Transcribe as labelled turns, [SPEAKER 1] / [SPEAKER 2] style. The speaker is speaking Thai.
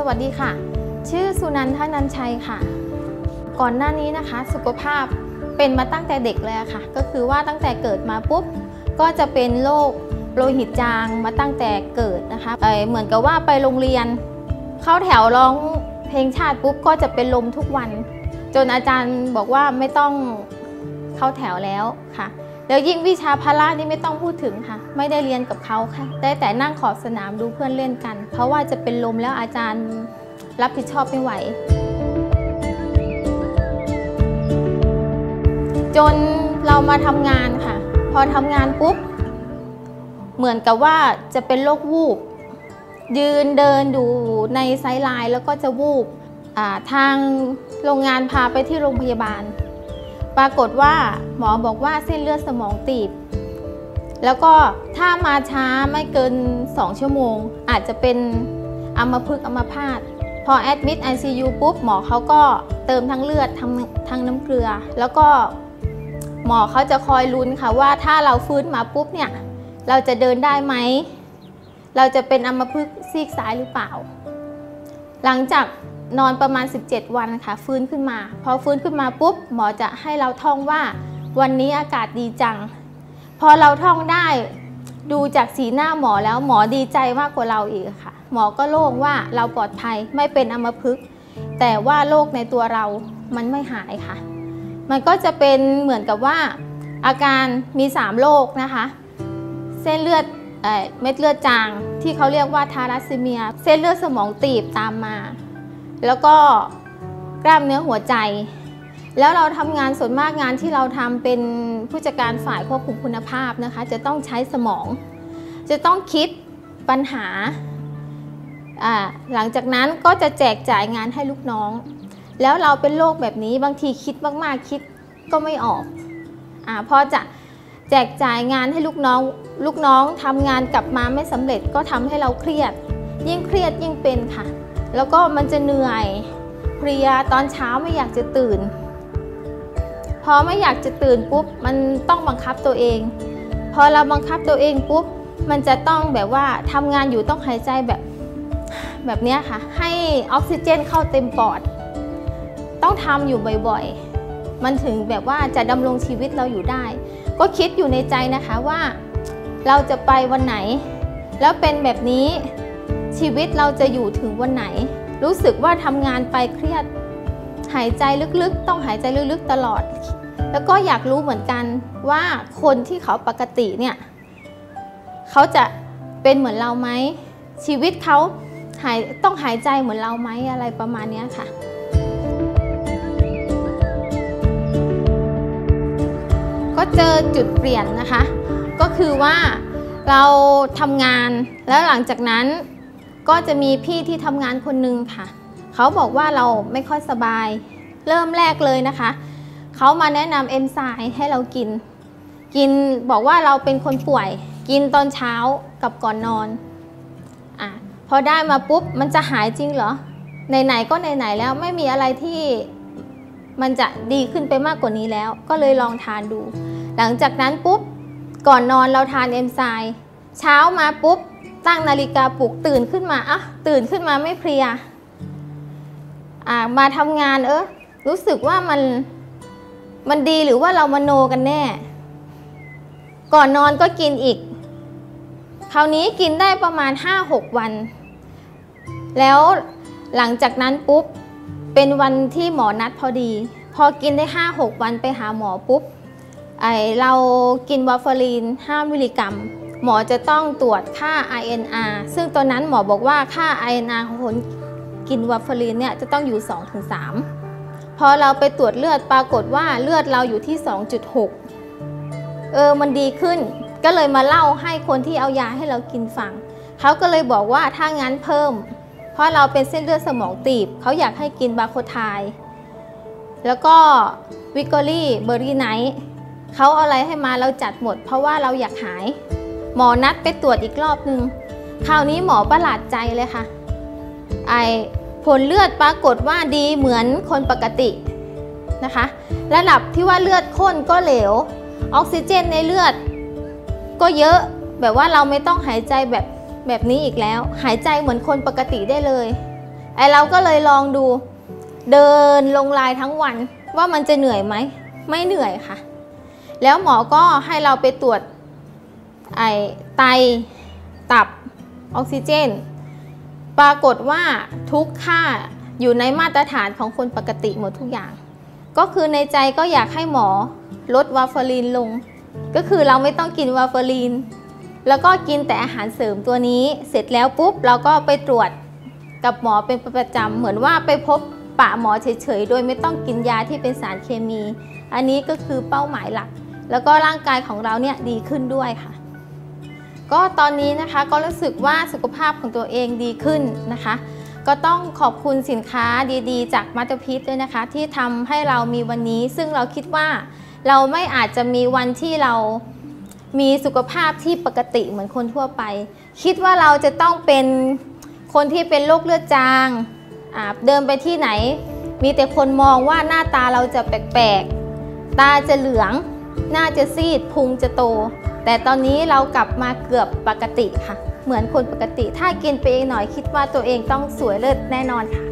[SPEAKER 1] สวัสดีค่ะ ชื่อสุนันทนันชัยค่ะ ก่อนหน้านี้นะคะ สุขภาพเป็นมาตั้งแต่เด็กเลยค่ะ ก็คือว่าตั้งแต่เกิดมาปุ๊บ ก็จะเป็นโรคโลหิตจางมาตั้งแต่เกิดนะคะเเหมือนกับว่าไปโรงเรียน เข้าแถวร้องเพลงชาติปุ๊บก็จะเป็นลมทุกวัน จนอาจารย์บอกว่าไม่ต้องเข้าแถวแล้วค่ะ แล้วยิ่งวิชาพละนี่ไม่ต้องพูดถึงค่ะ ไม่ได้เรียนกับเขาค่ะ ได้แต่นั่งขอบสนามดูเพื่อนเล่นกัน เพราะว่าจะเป็นลมแล้วอาจารย์รับผิดชอบไม่ไหว จนเรามาทำงานค่ะ พอทำงานปุ๊บ เหมือนกับว่าจะเป็นโรควูบ ยืนเดินอยู่ในไซด์ไลน์แล้วก็จะวูบทางโรงงานพาไปที่โรงพยาบาล ปรากฏว่าหมอบอกว่าเส้นเลือดสมองตีบ แล้วก็ถ้ามาช้าไม่เกิน 2 ชั่วโมง อาจจะเป็นอัมพฤกษ์อัมพาตพอแอดมิด ICU ปุ๊บหมอเขาก็เติมทั้งเลือดทั้งทั้งน้ำเกลือ แล้วก็หมอเขาจะคอยลุ้นค่ะว่าถ้าเราฟื้นมาปุ๊บเนี่ยเราจะเดินได้ไหม เราจะเป็นอัมพฤกษ์ซีกซ้ายหรือเปล่า หลังจาก นอนประมาณ 17 วันค่ะ ฟื้นขึ้นมา พอฟื้นขึ้นมาปุ๊บ หมอจะให้เราท่องว่า วันนี้อากาศดีจัง พอเราท่องได้ดูจากสีหน้าหมอแล้วหมอดีใจมากกว่าเราอีกค่ะ หมอก็โล่งว่าเราปลอดภัยไม่เป็นอัมพฤกษ์แต่ว่าโรคในตัวเรามันไม่หายค่ะ มันก็จะเป็นเหมือนกับว่าอาการมี 3 โรคนะคะ เส้นเลือดเอ่อเม็ดเลือดจางที่เขาเรียกว่าทารัสซีเมีย เส้นเลือดสมองตีบตามมา แล้วก็กล้ามเนื้อหัวใจ แล้วเราทำงานส่วนมากงานที่เราทำเป็นผู้จัดการฝ่ายควบคุมคุณภาพนะคะ จะต้องใช้สมอง จะต้องคิดปัญหา หลังจากนั้นก็จะแจกจ่ายงานให้ลูกน้อง แล้วเราเป็นโรคแบบนี้บางทีคิดมากๆคิดก็ไม่ออกอาพอจะแจกจ่ายงานให้ลูกน้องลูกน้องทำงานกลับมาไม่สำเร็จก็ทำให้เราเครียด ยิ่งเครียดยิ่งเป็นค่ะ แล้วก็มันจะเหนื่อยเพลียตอนเช้าไม่อยากจะตื่น พอไม่อยากจะตื่นปุ๊บมันต้องบังคับตัวเอง พอเราบังคับตัวเองปุ๊บมันจะต้องแบบว่าทำงานอยู่ต้องหายใจแบบแบบนี้ค่ะ ให้ออกซิเจนเข้าเต็มปอด ต้องทำอยู่บ่อยๆ มันถึงแบบว่าจะดำรงชีวิตเราอยู่ได้ ก็คิดอยู่ในใจนะคะว่า เราจะไปวันไหน แล้วเป็นแบบนี้ ชีวิตเราจะอยู่ถึงวันไหน รู้สึกว่าทำงานไปเครียด หายใจลึกๆ ต้องหายใจลึกๆตลอด แล้วก็อยากรู้เหมือนกันว่าคนที่เขาปกติเนี่ย เขาจะเป็นเหมือนเราไหม ชีวิตเขาหายต้องหายใจเหมือนเราไหมอะไรประมาณนี้ค่ะก็เจอจุดเปลี่ยนนะคะ ก็คือว่าเราทำงานแล้วหลังจากนั้น ก็จะมีพี่ที่ทำงานคนหนึงค่ะ เขาบอกว่าเราไม่ค่อยสบาย เริ่มแรกเลยนะคะ เขามาแนะนำเอนไซม์ให้เรากิน กินบอกว่าเราเป็นคนป่วย กินตอนเช้ากับก่อนนอนอะพอได้มาปุ๊บมันจะหายจริงเหรอไหนๆก็ไหนๆแล้วไม่มีอะไรที่มันจะดีขึ้นไปมากกว่านี้แล้ว ก็เลยลองทานดู หลังจากนั้นปุ๊บก่อนนอนเราทานเอนไซม์เช้ามาปุ๊บ ตั้งนาฬิกาปลุกตื่นขึ้นมาอะตื่นขึ้นมาไม่เพลียอะมาทำงานเออรู้สึกว่ามันมันดีหรือว่าเรามโนกันแน่ ก่อนนอนก็กินอีก คราวนี้กินได้ประมาณ 5-6 วัน แล้วหลังจากนั้นปุ๊บ เป็นวันที่หมอนัดพอดี พอกินได้ 5-6 วันไปหาหมอปุ๊บไอเรากินวาฟารีน 5 มิลลิกรัม หมอจะต้องตรวจค่า INR ซึ่งตอนนั้นหมอบอกว่าค่า INR ของคนกินวาฟารีนเนี่ยจะต้องอยู่ 2-3 พอเราไปตรวจเลือดปรากฏว่าเลือดเราอยู่ที่ 2.6 เออมันดีขึ้น ก็เลยมาเล่าให้คนที่เอายาให้เรากินฟัง เขาก็เลยบอกว่าถ้างั้นเพิ่ม เพราะเราเป็นเส้นเลือดสมองตีบ เขาอยากให้กินบาโคไทยแล้วก็วิกอรี่เบอร์รี่ไนท์เขาเอาอะไรให้มาเราจัดหมด เพราะว่าเราอยากหาย หมอนัดไปตรวจอีกรอบนึง คราวนี้หมอประหลาดใจเลยค่ะ ไอผลเลือดปรากฏว่าดีเหมือนคนปกตินะคะ ระดับที่ว่าเลือดข้นก็เหลว ออกซิเจนในเลือด ก็เยอะแบบว่าเราไม่ต้องหายใจแบบแบบนี้อีกแล้ว หายใจเหมือนคนปกติได้เลย ไอเราก็เลยลองดู เดินลงลายทั้งวันว่ามันจะเหนื่อยไหม ไม่เหนื่อยค่ะ แล้วหมอก็ให้เราไปตรวจ ไอไต ตับ ออกซิเจน ปรากฏว่าทุกค่าอยู่ในมาตรฐานของคนปกติหมดทุกอย่าง ก็คือในใจก็อยากให้หมอลดวาฟารินลง ก็คือเราไม่ต้องกินวาฟาริน แล้วก็กินแต่อาหารเสริมตัวนี้ เสร็จแล้วปุ๊บเราก็ไปตรวจกับหมอเป็นประจำเหมือนว่าไปพบปะหมอเฉยๆ โดยไม่ต้องกินยาที่เป็นสารเคมี อันนี้ก็คือเป้าหมายหลัก แล้วก็ร่างกายของเราเนี่ยดีขึ้นด้วยค่ะ ก็ตอนนี้นะคะก็รู้สึกว่าสุขภาพของตัวเองดีขึ้นนะคะ ก็ต้องขอบคุณสินค้าดีๆ จากมัตเตอร์พิษด้วยนะคะ ที่ทำให้เรามีวันนี้ ซึ่งเราคิดว่าเราไม่อาจจะมีวันที่เรามีสุขภาพที่ปกติเหมือนคนทั่วไป คิดว่าเราจะต้องเป็นคนที่เป็นโรคเลือดจางเดินไปที่ไหน มีแต่คนมองว่าหน้าตาเราจะแปลกๆ ตาจะเหลือง หน้าจะซีด พุงจะโต แต่ตอนนี้เรากลับมาเกือบปกติค่ะ เหมือนคนปกติ ถ้ากินไปเองหน่อยคิดว่าตัวเองต้องสวยเลิศแน่นอนค่ะ